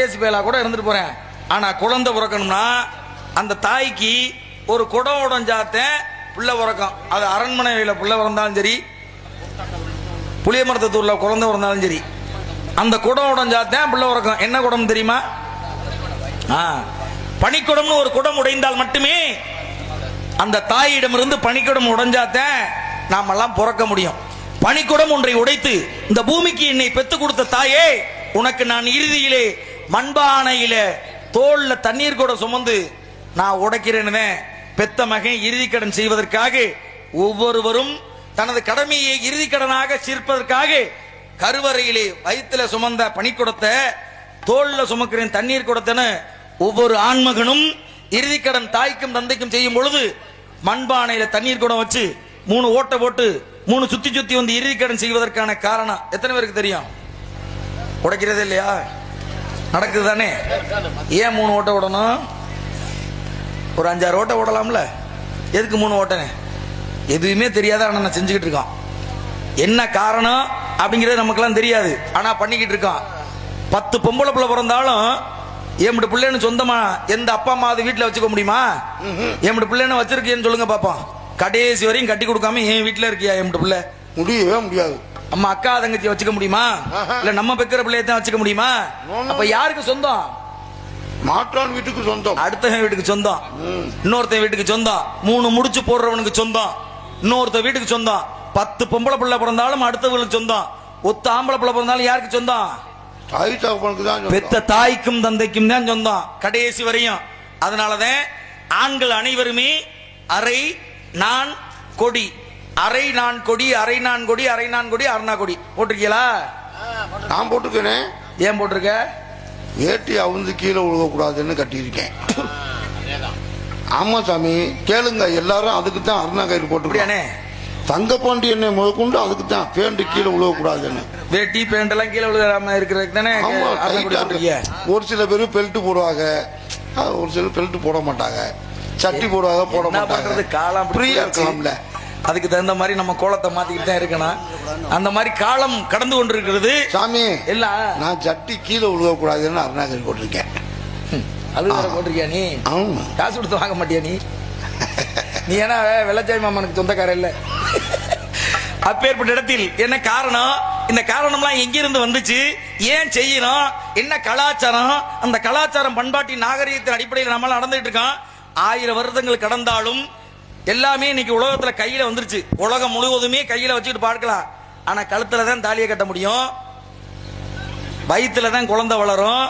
பேசி பேலா கூட இருந்துட்டு போறேன். ஆனா குழந்தை பிறக்கணும்னா அந்த தாய்க்கு ஒரு குடம் உடஞ்சாத்தேன் பிள்ளை பிறக்கும் அது அரண்மனையில பிள்ளை பிறந்தாலும் சரி புளிய மரத்தூர்ல குழந்தை பிறந்தாலும் சரி. அந்த குடம் உடஞ்சாத்தேன் பிள்ளை பிறக்கும் என்ன குடம் தெரியுமா? ஆ, பனிக்குடம்னு ஒரு குடம் உடைந்தால் மட்டுமே அந்த தாயிடமிருந்து பனிக்குடம் உடைஞ்சாத்தேன் நாமெல்லாம் பிறக்க முடியும். பனிக்குடம் ஒன்றை உடைத்து இந்த பூமிக்கு என்னை பெத்து கொடுத்த தாயே உனக்கு நான் இறுதியிலே மண்பானையில தோல்ல தண்ணீர் கூட சுமந்து நான் உடைக்கிறேன்னு பெத்த மகன் இறுதிக்கடன் செய்வதற்காக ஒவ்வொருவரும் தனது கடமையை இறுதிக்கடனாக சீர்ப்பதற்காக கருவறையிலே வயிற்றுல சுமந்த பனிக்குடத்தை தோல்ல சுமக்கிறேன் தண்ணீர் குடத்தன ஒவ்வொரு ஆண்மகனும் இறுதிக்கடன் தாய்க்கும் தந்தைக்கும் செய்யும் பொழுது மண்பானையில தண்ணீர் குடம் வச்சு மூணு ஓட்டை போட்டு மூணு சுத்தி சுத்தி வந்து இறுதிக்கடன் செய்வதற்கான காரணம் எத்தனை பேருக்கு தெரியும்? உடைக்கிறது இல்லையா? நடக்குது தானே ஏன் மூணு ஓட்டை விடணும் ஒரு அஞ்சாறு ஓட்டை ஓடலாம்ல. எதுக்கு மூணு ஓட்டனே எதுவுமே தெரியாத ஆனால் நான் செஞ்சுக்கிட்டு இருக்கான். என்ன காரணம் அப்படிங்கிறது நமக்கெல்லாம் தெரியாது. ஆனால் பண்ணிக்கிட்டு இருக்கான். பத்து பொம்பளை பிள்ளை பிறந்தாலும் எம்பிட்டு பிள்ளைன்னு சொந்தமா எந்த அப்பா அம்மா அது வீட்டில் வச்சுக்க முடியுமா? எம்பிட்டு பிள்ளைன்னு வச்சிருக்கேன்னு சொல்லுங்க பாப்போம். கடைசி வரையும் கட்டி கொடுக்காம என் வீட்டில் இருக்கியா எம்பிட்டு பிள்ளை? முடியவே முடியாது. அம்மா அக்கா தங்கச்சி வச்சுக்க முடியுமா. இல்ல நம்ம பெக்கிற பிள்ளைய தான் வச்சுக்க முடியுமா. அப்ப யாருக்கு சொந்தம்? மாற்றான் வீட்டுக்கு சொந்தம். அடுத்தவன் வீட்டுக்கு சொந்தம். இன்னொருத்தன் வீட்டுக்கு சொந்தம். மூணு முடிச்சு போடுறவனுக்கு சொந்தம். இன்னொருத்த வீட்டுக்கு சொந்தம். பத்து பொம்பளை பிள்ளை பிறந்தாலும் அடுத்தவங்களுக்கு சொந்தம். ஒத்த ஆம்பளை பிள்ளை பிறந்தாலும் யாருக்கு சொந்தம்? தாய் தகப்பனுக்கு தான். பெத்த தாய்க்கும் தந்தைக்கும் தான் சொந்தம். கடைசி வரையும். அதனாலதான் ஆண்கள் அனைவருமே அரை நான் கொடி. அரை நான் கொடி அரை நான் கொடி அரை நான் கொடி அருணா கொடி. போட்டிருக்கீங்களா? நான் போட்டுக்கனே ஏன் போட்டிருக்க? வேட்டி அவுந்து கீழே விழுகக்கூடாதுன்னு கட்டியிருக்கேன். ஆமா சாமி கேளுங்க எல்லாரும் அதுக்கு தான் அருணா கயிறு போட்டுருக்கானே அப்படியானே தங்க பாண்டி எண்ணெய் முதற்கொண்டு அதுக்கு தான் பேண்ட் கீழே விழுகக்கூடாதுன்னு வேட்டி பேண்ட் எல்லாம் கீழே விழுகாம இருக்கிறதுக்கு தானே. ஒரு சில பேர் பெல்ட் போடுவாங்க. ஒரு சிலர் பெல்ட் போட மாட்டாங்க. சட்டி போடுவாங்க போட மாட்டாங்க. ஃப்ரீயா. இருக்கலாம்ல. அதுக்கு தகுந்த மாதிரி நம்ம கோலத்தை மாத்திக்கிட்டு தான் இருக்கணும். அந்த மாதிரி காலம் கடந்து கொண்டிருக்கிறது. சாமி எல்லாம் நான் சட்டி கீழே விழுகக்கூடாதுன்னு அருணா கயிறு போட்டிருக்கேன் அது போட்டிருக்கியா நீ? காசு கொடுத்து வாங்க மாட்டியா நீ? நீ ஏன்னா வெள்ளச்சாமி மாமனுக்கு சொந்தக்கார இல்ல. அப்பேற்பட்ட இடத்தில் என்ன காரணம்? இந்த காரணம்லாம் எங்கிருந்து வந்துச்சு? ஏன் செய்யணும்? என்ன கலாச்சாரம்? அந்த கலாச்சாரம் பண்பாட்டின் நாகரிகத்தின் அடிப்படையில் நம்மளால நடந்துட்டு இருக்கோம். ஆயிரம் வருடங்கள் கடந்தாலும் எல்லாமே இன்னைக்கு உலகத்துல கையில வந்துருச்சு. உலகம் முழுவதுமே கையில வச்சுக்கிட்டு பார்க்கலாம். ஆனா கழுத்துல தான் தாலியை கட்ட முடியும். வயிற்றுல தான் குழந்தை வளரும்.